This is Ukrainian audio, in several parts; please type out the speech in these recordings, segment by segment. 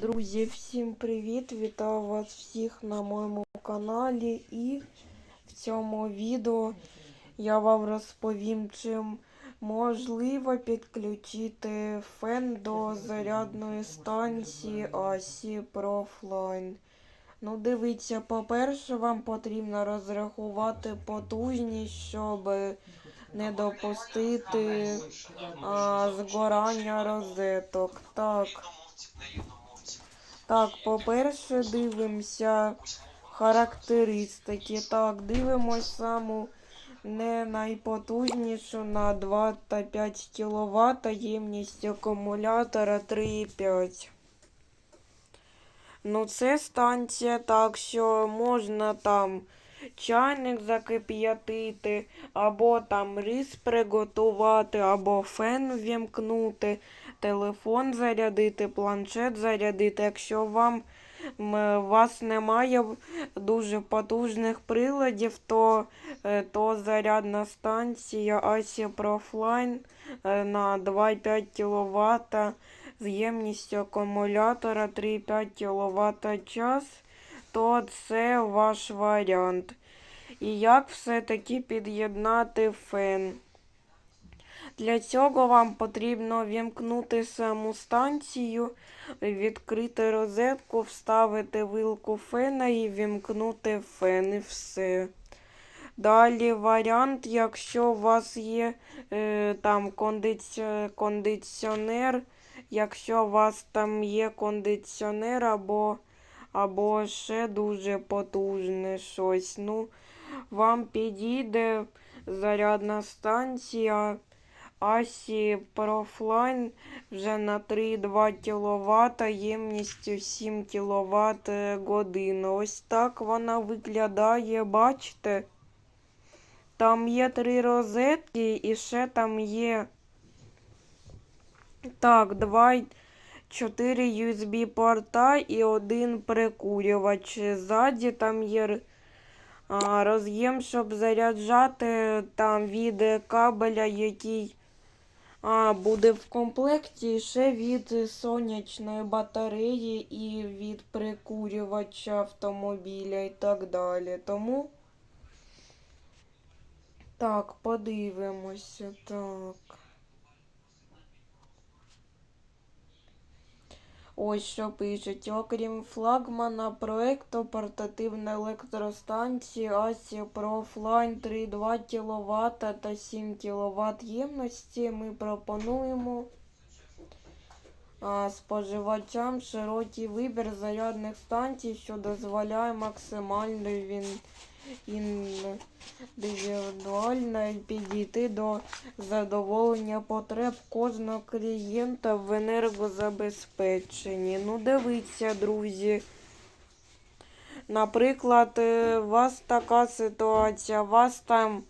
Друзі, всім привіт! Вітаю вас всіх на моєму каналі. І в цьому відео я вам розповім, чим можливо підключити фен до зарядної станції ASI Profline. Ну, дивіться, по-перше, вам потрібно розрахувати потужність, щоб не допустити а, згорання розеток. Так. Так, по-перше, дивимося характеристики. Так, дивимось саму не найпотужнішу на 2 та 5 кВт ємність акумулятора 3,5. Ну, це станція, так що можна там чайник закип'ятити, або там рис приготувати, або фен ввімкнути, телефон зарядити, планшет зарядити. Якщо вам у вас немає дуже потужних приладів, то, е, то зарядна станція ASI Profline е, на 2,5 кВт з ємністю акумулятора 3,5 кВт час, то це ваш варіант. І як все-таки під'єднати фен? Для цього вам потрібно вімкнути саму станцію, відкрити розетку, вставити вилку фена і вімкнути фен і все. Далі варіант, якщо у вас є е, там кондиці... кондиціонер, якщо у вас там є кондиціонер або або ще дуже потужне щось. Ну, Вам підійде зарядна станція Асі Профлайн вже на 3,2 кВт ємністю 7 кВт е, годин. Ось так вона виглядає, бачите? Там є три розетки і ще там є. Так, давай. 4 USB порта і один прикурювач. Ззаді там є роз'єм, щоб заряджати там від кабеля, який буде в комплекті. Ще від сонячної батареї і від прикурювача автомобіля і так далі. Тому так, подивимося. Так. Ось що пишуть. Окрім флагмана проекту портативна електростанція Pro Offline 3,2 кВт та 7 кВт ємності ми пропонуємо споживачам широкий вибір зарядних станцій, що дозволяє максимально він індивідуально підійти до задоволення потреб кожного клієнта в енергозабезпеченні. Ну, дивіться, друзі. Наприклад, е, у вас така ситуація, вас там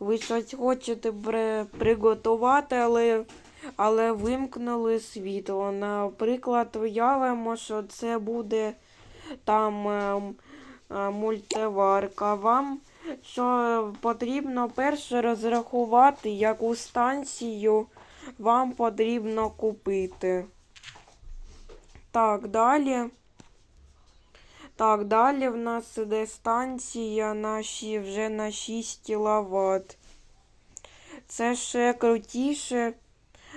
ви щось хочете при, приготувати, але але вимкнули світло. Наприклад, уявимо, що це буде там ем, мультиварка. Вам що потрібно перше розрахувати, яку станцію вам потрібно купити. Так, далі. Так, далі в нас іде станція наші вже на 6 кВт. Це ще крутіше.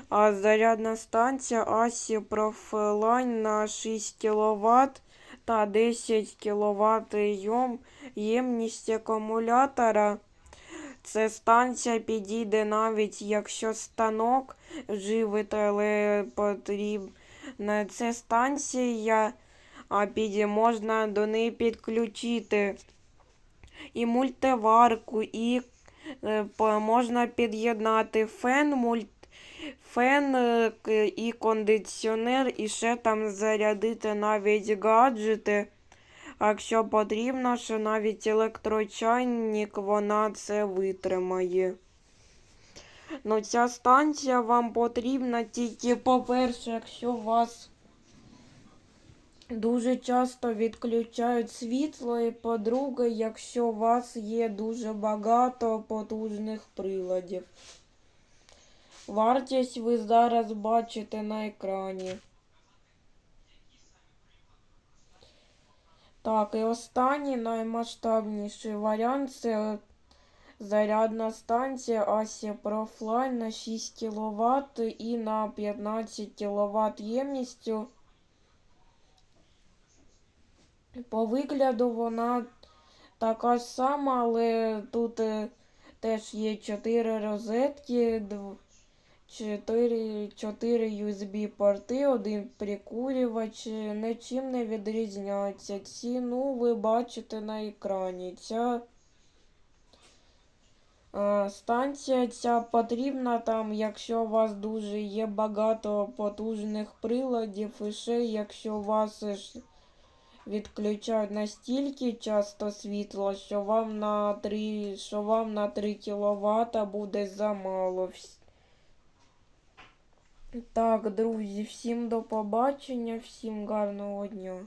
А зарядна станція ASI Profiline на 6 кВт та 10 кВт ємність акумулятора. Це станція підійде навіть якщо станок живить, але потрібна. Це станція, а піді можна до неї підключити і мультиварку, і е, можна під'єднати фен, мульт фен е, і кондиціонер, і ще там зарядити навіть гаджети. Якщо потрібно, що навіть електрочайник вона це витримає. Ну, ця станція вам потрібна тільки, по-перше, якщо у вас дуже часто відключають світло, і по-друге, якщо у вас є дуже багато потужних приладів. Вартість ви зараз бачите на екрані. Так, і останній наймасштабніший варіант це зарядна станція Asia Profline на 6 кВт і на 15 кВт ємністю. По вигляду вона така ж сама, але тут е, теж є 4 розетки, 4, 4 USB порти, один прикурювач, нічим не відрізняється. Ціну ви бачите на екрані. Ця е, станція ця потрібна там, якщо у вас дуже є багато потужних приладів, і ще якщо у вас відключають настільки часто світло, що вам на 3, що вам на 3 кВт буде замало. Так, друзі, всім до побачення, всім гарного дня.